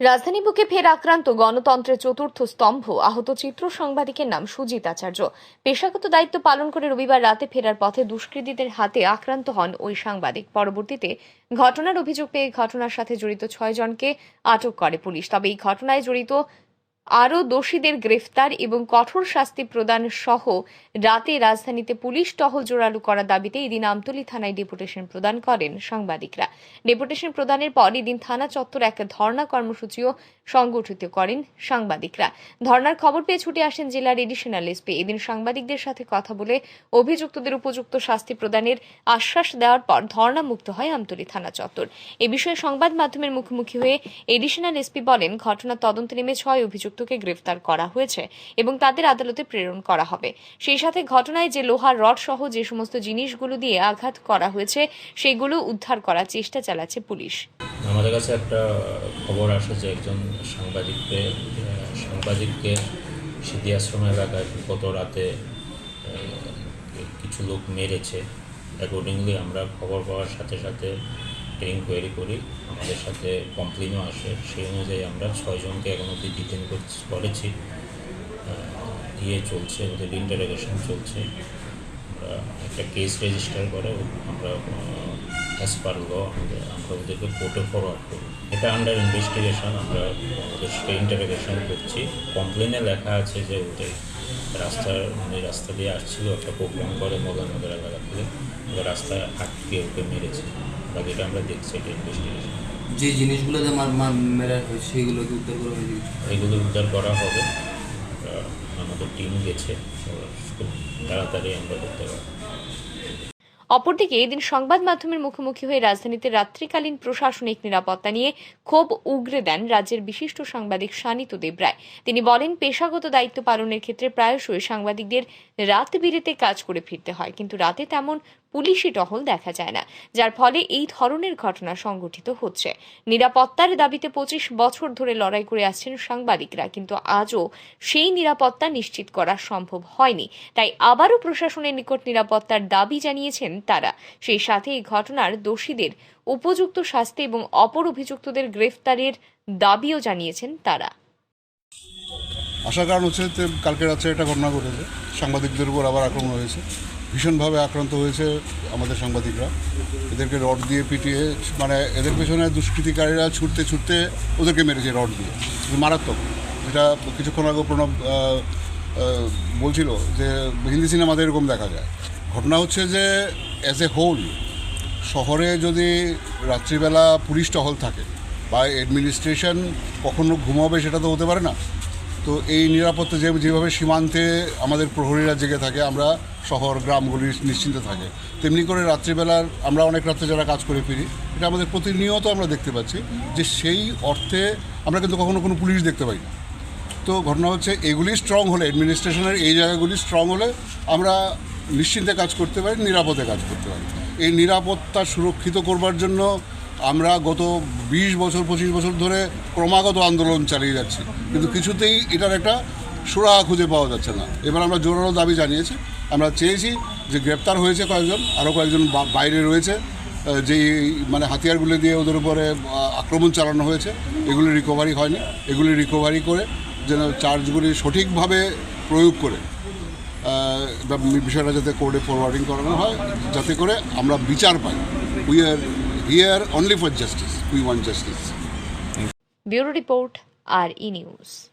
রাজধানী বুকে ফের আক্রান্ত গণতন্ত্রের চতুর্থ স্তম্ভ। আহত চিত্র সাংবাদিকের নাম সুজিত আচার্য। পেশাগত দায়িত্ব পালন করে রবিবার রাতে ফেরার পথে দুষ্কৃতীদের হাতে আক্রান্ত হন ওই সাংবাদিক। পরবর্তীতে ঘটনার অভিযোগ পেয়ে ঘটনার সাথে জড়িত ছয় জনকে আটক করে পুলিশ। তবে এই ঘটনায় জড়িত আরও দোষীদের গ্রেফতার এবং কঠোর শাস্তি প্রদান সহ রাতে রাজধানীতে পুলিশ টহল জোরালো করার দাবিতে এদিন আমতলী থানায় ডেপুটেশন প্রদান করেন সাংবাদিকরা। ডেপুটেশন প্রদানের পর এদিন থানা চত্বর এক ধর্ণা কর্মসূচিও সংগঠিত করেন সাংবাদিকরা। ধর্নার খবর পেয়ে ছুটে আসেন জেলার এডিশনাল এসপি এদিন সাংবাদিকদের সাথে কথা বলে অভিযুক্তদের উপযুক্ত শাস্তি প্রদানের আশ্বাস দেওয়ার পর ধর্ণা মুক্ত হয় আমতলী থানা চত্বর। এ বিষয়ে সংবাদ মাধ্যমের মুখোমুখি হয়ে এডিশনাল এসপি বলেন ঘটনার তদন্ত নেমে ছয় অভিযুক্তকে গ্রেফতার করা হয়েছে এবং তাদের আদালতে প্রেরণ করা হবে। সেই সাথে ঘটনায় যে লোহার রড সহ যে সমস্ত জিনিসগুলো দিয়ে আঘাত করা হয়েছে, সেগুলো উদ্ধার করার চেষ্টা চালাচ্ছে পুলিশ। আমাদের কাছে একটা খবর আসে যে একজন সাংবাদিককে সাংবাদিককে সিদ্ধি আশ্রম এলাকায় গত রাতে কিছু লোক মেরেছে। অ্যাকর্ডিংলি আমরা খবর পাওয়ার সাথে সাথে ইনকোয়ারি করি, আমাদের সাথে কমপ্লেনও আসে। সেই অনুযায়ী আমরা ছয়জনকে এখন অব্দি ডিটেন করেছি ইয়ে চলছে ওদের ইন্টারোগেশন চলছে। আমরা একটা কেস রেজিস্টার করে, আমরা অ্যাজ পার ল আমরা ওদেরকে কোর্টে ফরওয়ার্ড করি। এটা আন্ডার ইনভেস্টিগেশন আমরা ওদের সাথে ইন্টারোগেশন করছি। কমপ্লেনে লেখা আছে যে ওদের রাস্তার মানে রাস্তা দিয়ে আসছিল একটা প্রোগ্রাম করে মদননগর এলাকা থেকে। ওদের রাস্তায় আটকে ওকে মেরেছে। বা যেটা আমরা দেখছি এটা ইনভেস্টিগেশন যে জিনিসগুলো যে মার মার মেরা হয় সেইগুলোকে উদ্ধার করা হয়েছে? এগুলো উদ্ধার করা হবে। আমাদের টিম গেছে। খুব তাড়াতাড়ি আমরা করতে পারব। অপরদিকে এদিন সংবাদ মাধ্যমের মুখোমুখি হয়ে রাজধানীতে রাত্রিকালীন প্রশাসনিক নিরাপত্তা নিয়ে ক্ষোভ উগরে দেন রাজ্যের বিশিষ্ট সাংবাদিক শানিত দেবরায় তিনি বলেন, পেশাগত দায়িত্ব পালনের ক্ষেত্রে প্রায়শই সাংবাদিকদের রাত বিরেতে কাজ করে ফিরতে হয়, কিন্তু রাতে তেমন পুলিশি টহল দেখা যায় না, যার ফলে এই ধরনের ঘটনা সংঘটিত হচ্ছে। নিরাপত্তার দাবিতে পঁচিশ বছর ধরে লড়াই করে আসছেন সাংবাদিকরা, কিন্তু আজও সেই নিরাপত্তা নিশ্চিত করা সম্ভব হয়নি। তাই আবারও প্রশাসনের নিকট নিরাপত্তার দাবি জানিয়েছেন তারা। সেই সাথে এই ঘটনার দোষীদের উপযুক্ত শাস্তি এবং অপর অভিযুক্তদের গ্রেফতারের দাবিও জানিয়েছেন তারা। আসার কারণ হচ্ছে কালকে রাত্রে একটা ঘটনা ঘটেছে। সাংবাদিকদের উপর আবার আক্রমণ হয়েছে। ভীষণভাবে আক্রান্ত হয়েছে আমাদের সাংবাদিকরা। এদেরকে রড দিয়ে পিটিয়ে মানে এদের পেছনে দুষ্কৃতিকারীরা ছুটতে ছুটতে ওদেরকে মেরেছে রড দিয়ে। মারাত্মক। যেটা কিছুক্ষণ আগে প্রণব বলছিল যে হিন্দি সিনেমাতে এরকম দেখা যায়। ঘটনা হচ্ছে যে অ্যাজ এ হোল শহরে যদি রাত্রিবেলা পুলিশ টহল থাকে বা অ্যাডমিনিস্ট্রেশন কখনো ঘুমাবে সেটা তো হতে পারে না। তো এই নিরাপত্তা যে যেভাবে সীমান্তে আমাদের প্রহরীরা জেগে থাকে, আমরা শহর, গ্রামগুলি নিশ্চিন্তে থাকে। তেমনি করে রাত্রিবেলার আমরা অনেক রাত্রে যারা কাজ করে ফিরি, এটা আমাদের প্রতিনিয়ত আমরা দেখতে পাচ্ছি যে সেই অর্থে আমরা কিন্তু কখনো কোনো পুলিশ দেখতে পাই না। তো ঘটনা হচ্ছে, এগুলি স্ট্রং হলে অ্যাডমিনিস্ট্রেশনের এই জায়গাগুলি স্ট্রং হলে আমরা নিশ্চিন্তে কাজ করতে পারি, নিরাপদে কাজ করতে পারি। এই নিরাপত্তা সুরক্ষিত করবার জন্য আমরা গত বিশ বছর, পঁচিশ বছর ধরে ক্রমাগত আন্দোলন চালিয়ে যাচ্ছি। কিন্তু কিছুতেই এটার একটা সুরাহা খুঁজে পাওয়া যাচ্ছে না। এবার আমরা জোরালো দাবি জানিয়েছি। আমরা চেয়েছি যে গ্রেপ্তার হয়েছে কয়েকজন, আরও কয়েকজন বাইরে রয়েছে যেই মানে হাতিয়ারগুলো দিয়ে ওদের উপরে আক্রমণ চালানো হয়েছে, এগুলি রিকভারি হয়নি। এগুলি রিকভারি করে যেন চার্জগুলি সঠিকভাবে প্রয়োগ করে বিষয়টা যাতে কোর্টে ফরওয়ার্ডিং করানো হয়, যাতে করে আমরা বিচার পাই। We are here only for justice. We want justice. Bureau Report, RE News.